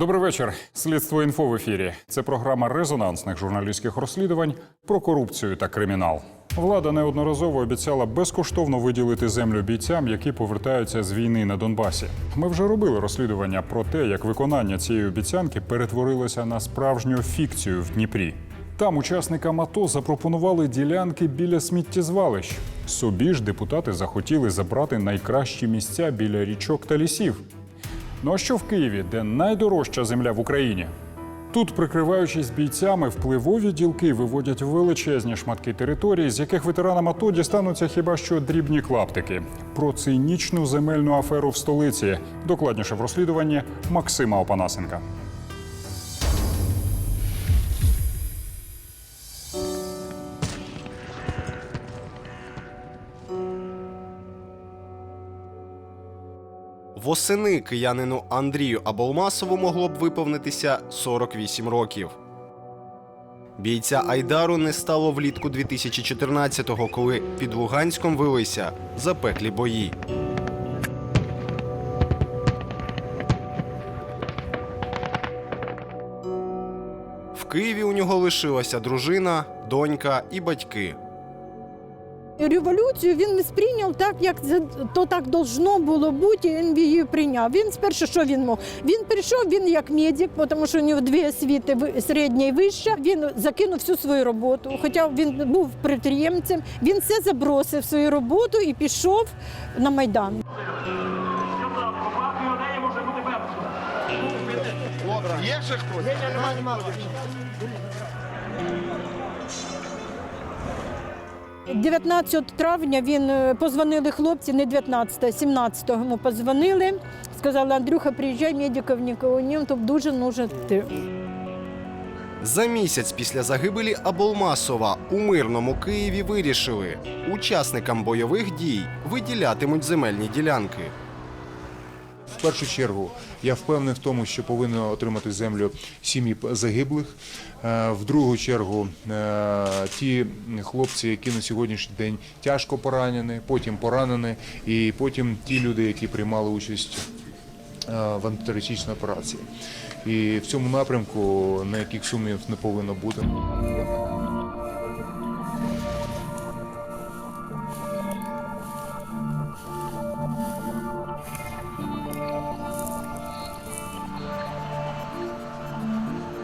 Добрий вечір. Слідство інфо в ефірі. Це програма резонансних журналістських розслідувань про корупцію та кримінал. Влада неодноразово обіцяла безкоштовно виділити землю бійцям, які повертаються з війни на Донбасі. Ми вже робили розслідування про те, як виконання цієї обіцянки перетворилося на справжню фікцію в Дніпрі. Там учасникам АТО запропонували ділянки біля сміттєзвалищ. Собі ж депутати захотіли забрати найкращі місця біля річок та лісів. Ну а що в Києві, де найдорожча земля в Україні? Тут, прикриваючись бійцями, впливові ділки виводять величезні шматки території, з яких ветеранам АТО дістануться хіба що дрібні клаптики. Про цинічну земельну аферу в столиці. Докладніше в розслідуванні Максима Опанасенка. Восени киянину Андрію Аболмасову могло б виповнитися 48 років. Бійця Айдару не стало влітку 2014-го, коли під Луганськом велися запеклі бої. В Києві у нього лишилася дружина, донька і батьки. Революцію він не сприйняв так, як це- то так должно було бути, і він її прийняв. Він спершу що він мог? Він прийшов, він як медик, тому що у нього дві освіти середня і вища. Він закинув всю свою роботу. Хоча він був підприємцем, він все забросив свою роботу і пішов на Майдан. – 19 травня він е, позвонили хлопці, не 19, а 17 йому позвонили. Сказали, Андрюха, приїжджай, медиків нікого немає, то дуже нужен ти. За місяць після загибелі Аболмасова у мирному Києві вирішили, учасникам бойових дій виділятимуть земельні ділянки. В першу чергу я впевнений в тому, що повинні отримати землю сім'ї загиблих. Е, В другу чергу е, ті хлопці, які на сьогоднішній день тяжко поранені, потім поранені, і потім ті люди, які приймали участь е, в антитерористичній операції. І в цьому напрямку ніяких сумнівів не повинно бути.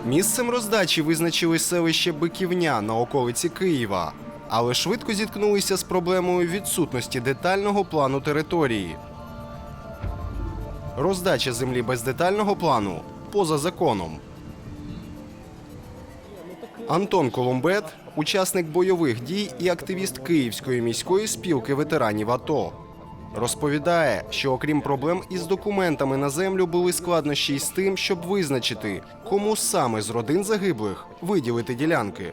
Місцем роздачі визначили селище Биківня на околиці Києва, але швидко зіткнулися з проблемою відсутності детального плану території. Роздача землі без детального плану поза законом. Антон Колумбет, учасник бойових дій і активіст Київської міської спілки ветеранів АТО. Розповідає, що окрім проблем із документами на землю були складнощі й з тим, щоб визначити, кому саме з родин загиблих виділити ділянки.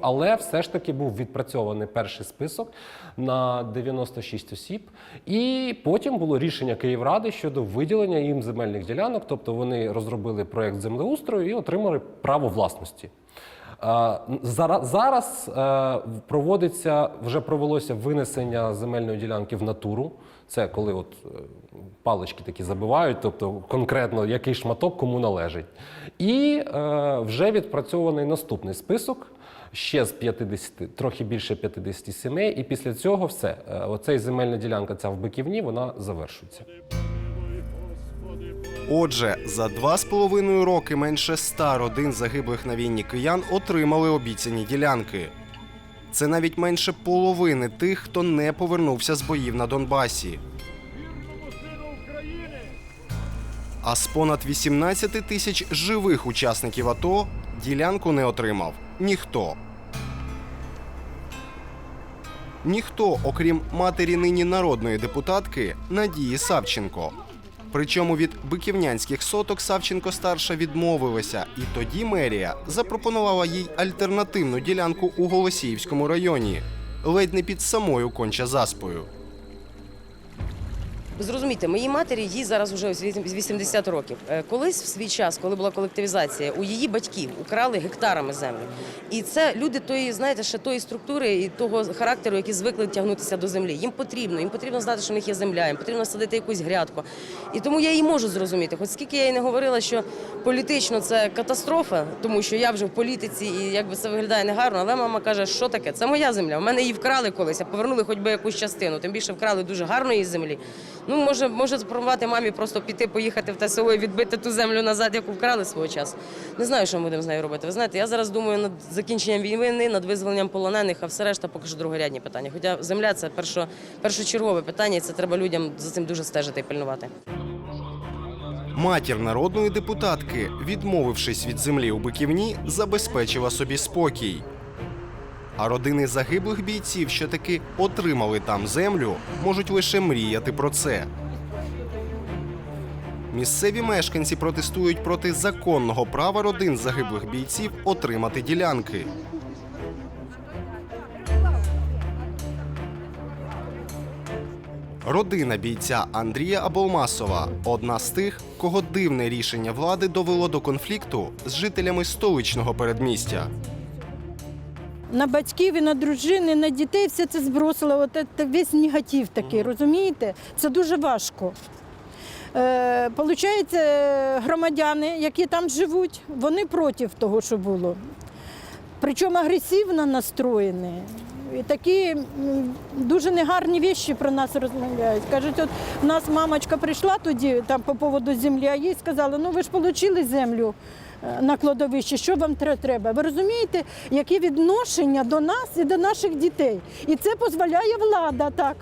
Але все ж таки був відпрацьований перший список на 96 осіб, і потім було рішення Київради щодо виділення їм земельних ділянок. Тобто вони розробили проєкт землеустрою і отримали право власності. Е, зара- Зараз е, проводиться вже провелося винесення земельної ділянки в натуру. Це коли от е, палички такі забивають, тобто конкретно який шматок кому належить. І е, вже відпрацьований наступний список ще з 50, трохи більше 50 сімей, і після цього все. Оцей земельна ділянка, ця в Биківні, вона завершується. Отже, за два з половиною роки менше ста родин загиблих на війні киян отримали обіцяні ділянки. Це навіть менше половини тих, хто не повернувся з боїв на Донбасі. А з понад 18 тисяч живих учасників АТО ділянку не отримав ніхто. Ніхто, окрім матері нині народної депутатки Надії Савченко. Причому від биківнянських соток Савченко старша відмовилася, і тоді мерія запропонувала їй альтернативну ділянку у Голосіївському районі, ледь не під самою конча заспою. Зрозумійте, моїй матері їй зараз вже вісім- 80 років. Е, Колись в свій час, коли була колективізація, у її батьків украли гектарами землю. І це люди тої, знаєте, ще тої структури і того характеру, які звикли тягнутися до землі. Їм потрібно, їм потрібно знати, що в них є земля, їм потрібно садити якусь грядку. І тому я її можу зрозуміти. Хоч скільки я їй не говорила, що політично це катастрофа, тому що я вже в політиці і якби це виглядає негарно. Але мама каже, що таке? Це моя земля. У мене її вкрали колись, а повернули хоч би якусь частину. Тим більше вкрали дуже гарної землі. Ну може, може запропонувати мамі просто піти, поїхати в те село і відбити ту землю назад, яку вкрали свого часу. Не знаю, що ми будемо з нею робити. Ви знаєте, я зараз думаю над закінченням війни, над визволенням полонених, а все решта поки що другорядні питання. Хоча земля це першо, першочергове питання, і це треба людям за цим дуже стежити і пильнувати. Матір народної депутатки, відмовившись від землі у Биківні, забезпечила собі спокій. А родини загиблих бійців, що таки отримали там землю, можуть лише мріяти про це. Місцеві мешканці протестують проти законного права родин загиблих бійців отримати ділянки. Родина бійця Андрія Аболмасова одна з тих, кого дивне рішення влади довело до конфлікту з жителями столичного передмістя. На батьків і на дружини, на дітей все це збросило. От це весь негатив такий, розумієте? Це дуже важко. Е, Получається, громадяни, які там живуть, вони проти того, що було. Причому агресивно настроєні. І такі дуже негарні віші про нас розмовляють. Кажуть, от у нас мамочка прийшла тоді там по поводу землі, а їй сказали, ну ви ж отримали землю на кладовищі, що вам треба? Ви розумієте, які відношення до нас і до наших дітей? І це дозволяє влада так.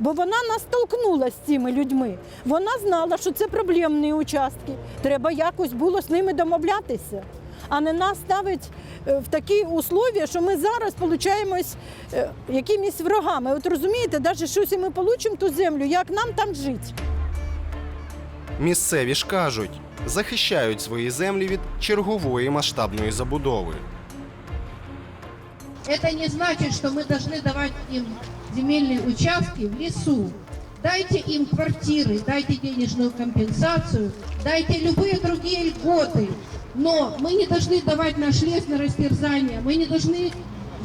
Бо вона нас толкнула з цими людьми. Вона знала, що це проблемні участки. Треба якось було з ними домовлятися, а не нас ставить е, в такі условия, що ми зараз получаємось е, якимись врагами. От розумієте, навіть щось ми получимо ту землю, як нам там жити? Місцеві ж кажуть, захищають свої землі від чергової масштабної забудови. Это не значит, что мы должны давать им земельные участки в лесу. Дайте им квартиры, дайте денежную компенсацию, дайте любые другие льготы. Но мы не должны давать наш лес на растерзание, мы не должны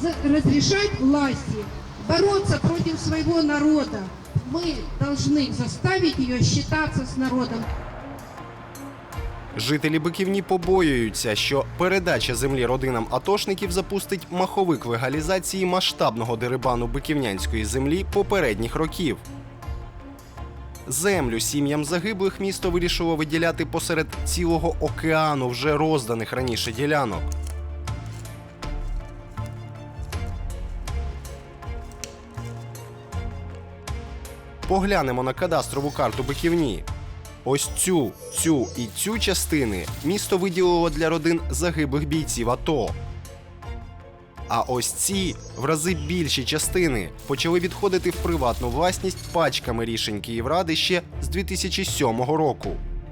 за- разрешать власти бороться против своего народа. Мы должны заставить ее считаться с народом. Жителі Биківні побоюються, що передача землі родинам атошників запустить маховик легалізації масштабного дерибану биківнянської землі попередніх років. Землю сім'ям загиблих місто вирішило виділяти посеред цілого океану вже розданих раніше ділянок. Поглянемо на кадастрову карту Биківні. Ось цю, цю і цю частини місто виділило для родин загиблих бійців АТО. А ось ці в рази більші частини почали відходити в приватну власність пачками рішень Київради ще з 2007 року.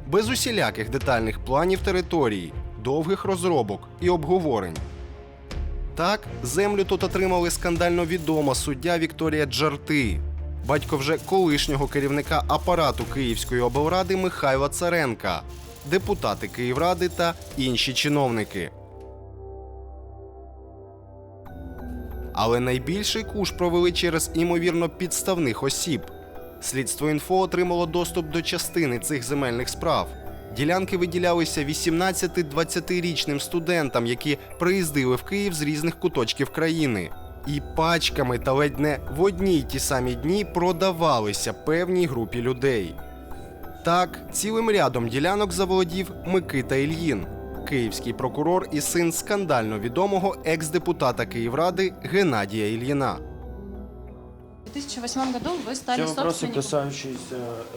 Без усіляких детальних планів території, довгих розробок і обговорень. Так, землю тут отримали скандально відома суддя Вікторія Джарти, батько вже колишнього керівника апарату Київської облради Михайла Царенка, депутати Київради та інші чиновники. Але найбільший куш провели через імовірно підставних осіб. Слідство інфо отримало доступ до частини цих земельних справ. Ділянки виділялися 18-20-річним студентам, які приїздили в Київ з різних куточків країни І пачками та ледь не в одні й ті самі дні продавалися певній групі людей. Так, цілим рядом ділянок заволодів Микита Ільїн, київський прокурор і син скандально відомого екс-депутата Київради Геннадія Ільїна. В 2008 году вы стали Все вопросы, собственником. касающиеся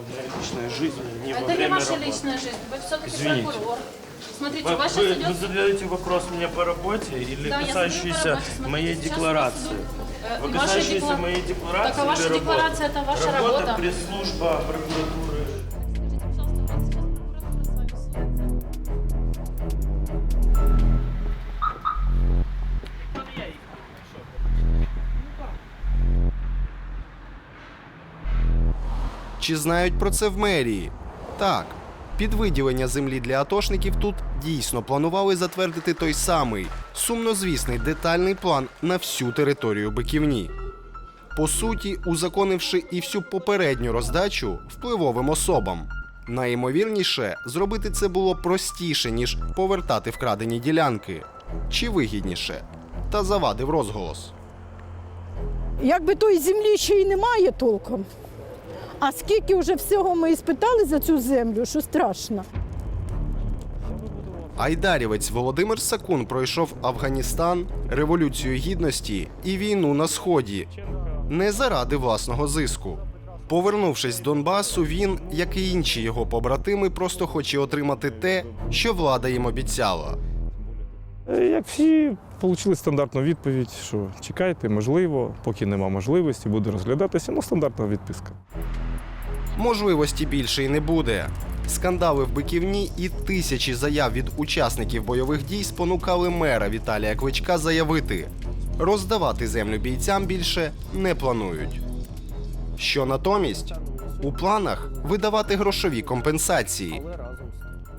моей личной жизни, не во Это не время ваша работы. личная жизнь, вы все-таки Извините. прокурор. Смотрите, Вы, у вас вы- сейчас вы идет... задаете вопрос мне по работе или Да, я задаю по касающийся работе. Смотрите, моей сейчас у вас декларации? идут, э, Вы и ваша касающиеся декла- моей декларации Так, а ваша или работы? декларация – это ваша работа. пресс-служба прокуратуры. Чи знають про це в мерії? Так. під виділення землі для атошників тут дійсно планували затвердити той самий сумнозвісний детальний план на всю територію Биківні. По суті, узаконивши і всю попередню роздачу впливовим особам. Найімовірніше, зробити це було простіше, ніж повертати вкрадені ділянки, чи вигідніше, та завадив розголос. Якби тої землі ще й немає толком. А скільки вже всього ми іспитали за цю землю, що страшно. Айдарівець Володимир Сакун пройшов Афганістан, Революцію Гідності і війну на Сході не заради власного зиску. Повернувшись з Донбасу, він, як і інші його побратими, просто хоче отримати те, що влада їм обіцяла. Е, Як всі, отримали стандартну відповідь, що чекайте, можливо, поки нема можливості, буде розглядатися, ну стандартна відписка. Можливості більше й не буде. Скандали в Биківні і тисячі заяв від учасників бойових дій спонукали мера Віталія Кличка заявити: роздавати землю бійцям більше не планують. Що натомість? У планах видавати грошові компенсації.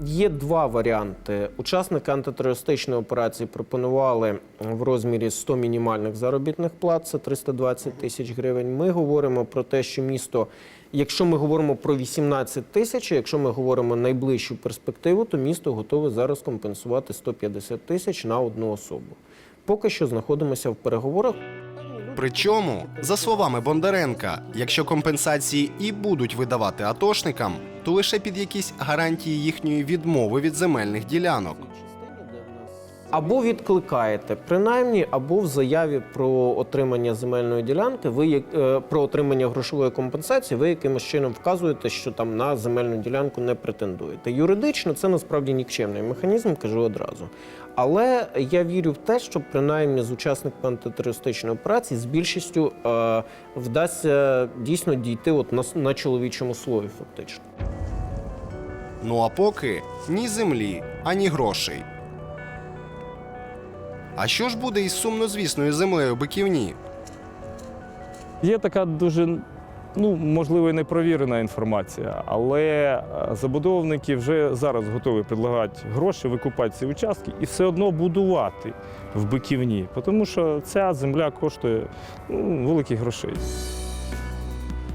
Є два варіанти. Учасники антитерористичної операції пропонували в розмірі 100 мінімальних заробітних плат, це 320 тисяч гривень. Ми говоримо про те, що місто, якщо ми говоримо про 18 тисяч, якщо ми говоримо найближчу перспективу, то місто готове зараз компенсувати 150 тисяч на одну особу. Поки що знаходимося в переговорах. Причому, за словами Бондаренка, якщо компенсації і будуть видавати атошникам, то лише під якісь гарантії їхньої відмови від земельних ділянок. Або відкликаєте, принаймні, або в заяві про отримання земельної ділянки, ви е, про отримання грошової компенсації, ви якимось чином вказуєте, що там на земельну ділянку не претендуєте. Юридично це насправді нікчемний механізм, кажу одразу. Але я вірю в те, що принаймні з учасниками антитерористичної операції з більшістю е, вдасться дійсно дійти от на, на чоловічому слові, фактично. Ну а поки ні землі, ані грошей. А що ж буде із сумнозвісною землею Биківні? Є така дуже, ну, можливо, і непровірена інформація, але е, забудовники вже зараз готові предлагати гроші, викупати ці участки і все одно будувати в Биківні, тому що ця земля коштує ну, великих грошей.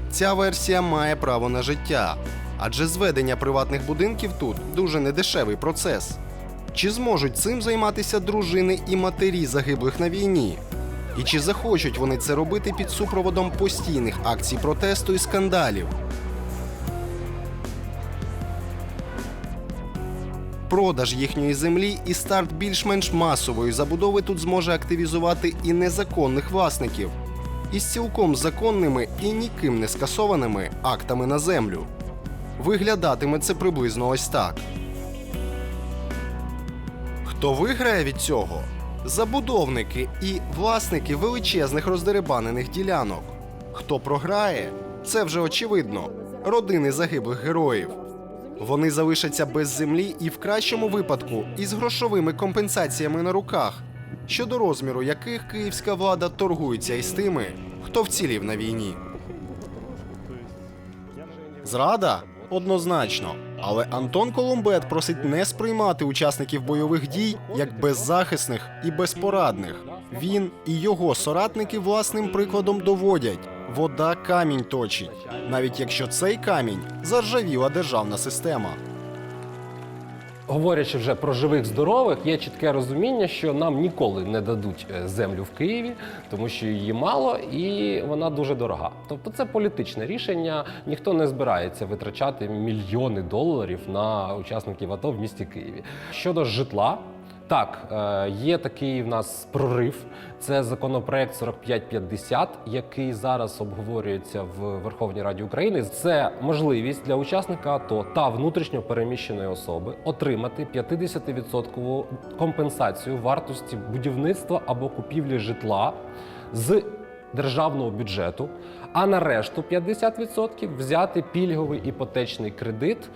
Ця версія має право на життя, адже зведення приватних будинків тут дуже недешевий процес. Чи зможуть цим займатися дружини і матері загиблих на війні? І чи захочуть вони це робити під супроводом постійних акцій протесту і скандалів? Продаж їхньої землі і старт більш-менш масової забудови тут зможе активізувати і незаконних власників із цілком законними і ніким не скасованими актами на землю. Виглядатиме це приблизно ось так. Хто виграє від цього? Забудовники і власники величезних роздеребанених ділянок. Хто програє? Це вже очевидно. Родини загиблих героїв. Вони залишаться без землі і в кращому випадку із грошовими компенсаціями на руках, щодо розміру яких київська влада торгується із тими, хто вцілів на війні. Зрада? Однозначно. Але Антон Колумбет просить не сприймати учасників бойових дій як беззахисних і безпорадних. Він і його соратники власним прикладом доводять: вода камінь точить, навіть якщо цей камінь заржавіла державна система. Говорячи вже про живих здорових, є чітке розуміння, що нам ніколи не дадуть е, землю в Києві, тому що її мало і вона дуже дорога. Тобто це політичне рішення. Ніхто не збирається витрачати мільйони доларів на учасників АТО в місті Києві. Щодо житла. Так, е, є такий в нас прорив. Це законопроект 4550, який зараз обговорюється в Верховній Раді України. Це можливість для учасника АТО та внутрішньо переміщеної особи отримати 50% компенсацію вартості будівництва або купівлі житла з державного бюджету, А на решту 50% взяти пільговий іпотечний кредит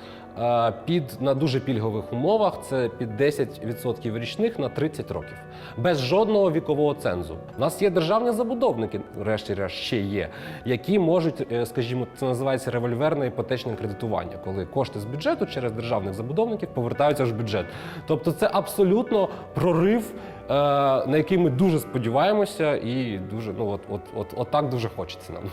під на дуже пільгових умовах. Це під 10% річних на 30 років, без жодного вікового цензу. У нас є державні забудовники, врешті-решт ще є, які можуть, е, скажімо, це називається револьверне іпотечне кредитування, коли кошти з бюджету через державних забудовників повертаються в бюджет. Тобто, це абсолютно прорив. е, На який ми дуже сподіваємося, і дуже ну от, от, от, от так дуже хочеться нам.